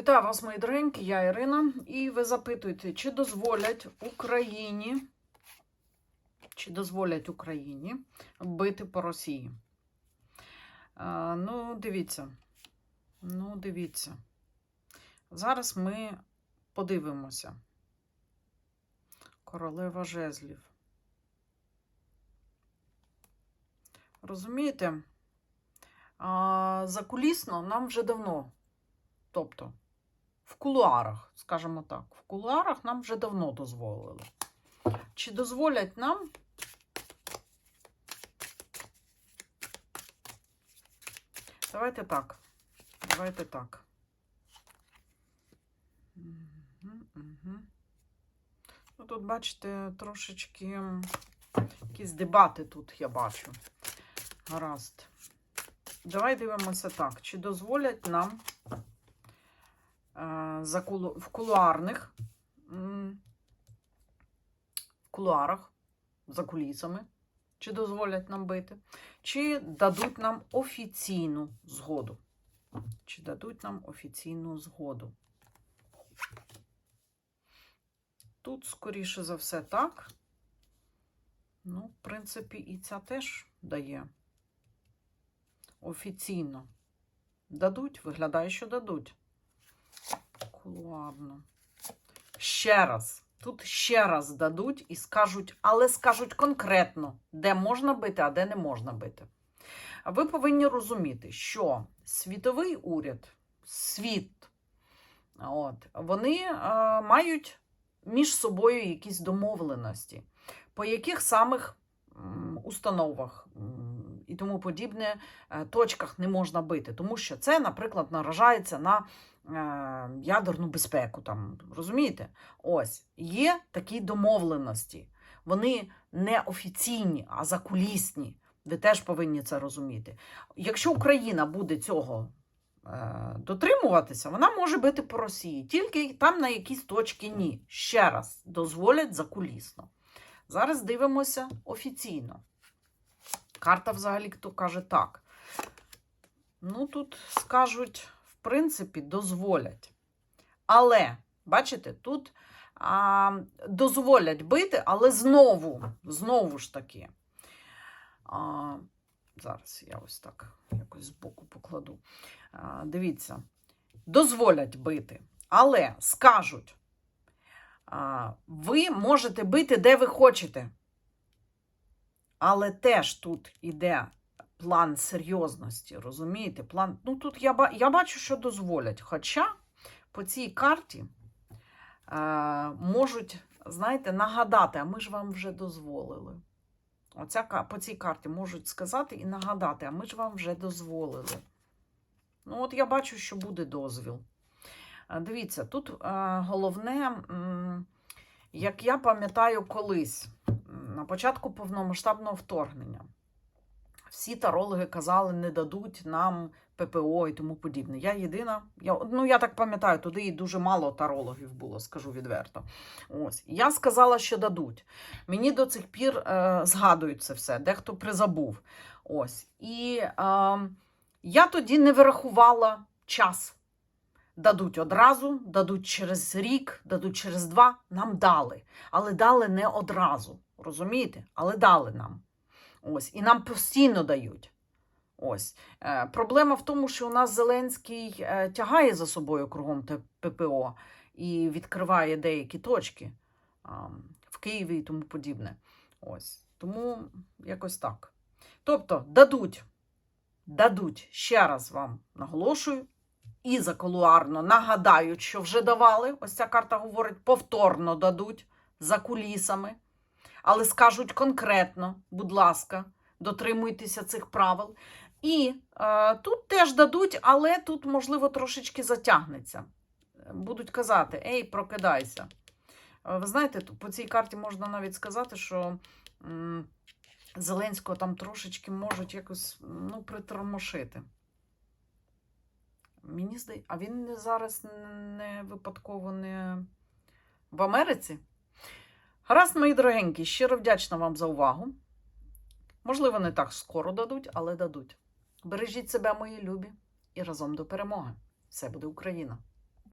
Вітаю вас, мої дорогенькі, я Ірина. І ви запитуєте, чи дозволять Україні, чи дозволять Україні бити по Росії? А, ну, дивіться. Ну, дивіться. Зараз ми подивимося. Королева жезлів. Розумієте? А, закулісно нам вже давно. Тобто, в кулуарах, скажімо так, в кулуарах нам вже давно дозволили. Чи дозволять нам? Давайте так. Давайте так. Ну, тут, бачите, трошечки якісь дебати тут я бачу. Гаразд. Давай дивимося так. Чи дозволять нам. В кулуарних, в кулуарах, за кулісами, чи дозволять нам бити, чи дадуть нам офіційну згоду. Чи дадуть нам офіційну згоду? Тут, скоріше за все, так. Ну, в принципі, і ця теж дає. Офіційно. Дадуть, виглядає, що дадуть. Кулуарно. Ще раз. Тут ще раз дадуть і скажуть, але скажуть конкретно, де можна бити, а де не можна бити. Ви повинні розуміти, що світовий уряд, світ, от, вони е, мають між собою якісь домовленості, по яких самих м, установах м, і тому подібне е, точках не можна бити, тому що це, наприклад, наражається на ядерну безпеку. Там, розумієте? Ось є такі домовленості. Вони не офіційні, а закулісні. Ви теж повинні це розуміти. Якщо Україна буде цього е, дотримуватися, вона може бити по Росії. Тільки там на якісь точки ні. Ще раз дозволять закулісно. Зараз дивимося офіційно. Карта взагалі хто каже так. Ну, тут скажуть, принципі, дозволять. Але, бачите, тут а, дозволять бити, але знову, знову ж таки. А, зараз я ось так якось збоку покладу. А, дивіться, дозволять бити, але скажуть, а, ви можете бити, де ви хочете. Але теж тут іде план серйозності, розумієте? План, ну тут я, я бачу, що дозволять. Хоча по цій карті е, можуть, знаєте, нагадати, а ми ж вам вже дозволили. Оця, по цій карті можуть сказати і нагадати, а ми ж вам вже дозволили. Ну, от я бачу, що буде дозвіл. Е, Дивіться, тут е, головне, як я пам'ятаю колись, на початку повномасштабного вторгнення, всі тарологи казали, не дадуть нам ППО і тому подібне. Я єдина, я, ну я так пам'ятаю, туди і дуже мало тарологів було, скажу відверто. Ось. Я сказала, що дадуть. Мені до цих пір е, згадують це все, дехто призабув. Ось. І е, я тоді не вирахувала час. Дадуть одразу, дадуть через рік, дадуть через два. Нам дали. Але дали не одразу. Розумієте? Але дали нам. Ось. І нам постійно дають. Ось. Е, проблема в тому, що у нас Зеленський е, тягає за собою кругом ППО і відкриває деякі точки в Києві і тому подібне. Ось. Тому якось так. Тобто дадуть, дадуть, ще раз вам наголошую, і заколуарно нагадають, що вже давали. Ось ця карта говорить, повторно дадуть за кулісами. Але скажуть конкретно, будь ласка, дотримуйтеся цих правил. І е, тут теж дадуть, але тут, можливо, трошечки затягнеться. Будуть казати: Ей, прокидайся. Е, Ви знаєте, по цій карті можна навіть сказати, що м, Зеленського там трошечки можуть якось ну, притормошити. Мені здається, а він зараз не випадково не в Америці. Гаразд, мої дорогенькі, щиро вдячна вам за увагу. Можливо, не так скоро дадуть, але дадуть. Бережіть себе, мої любі, і разом до перемоги. Все буде Україна!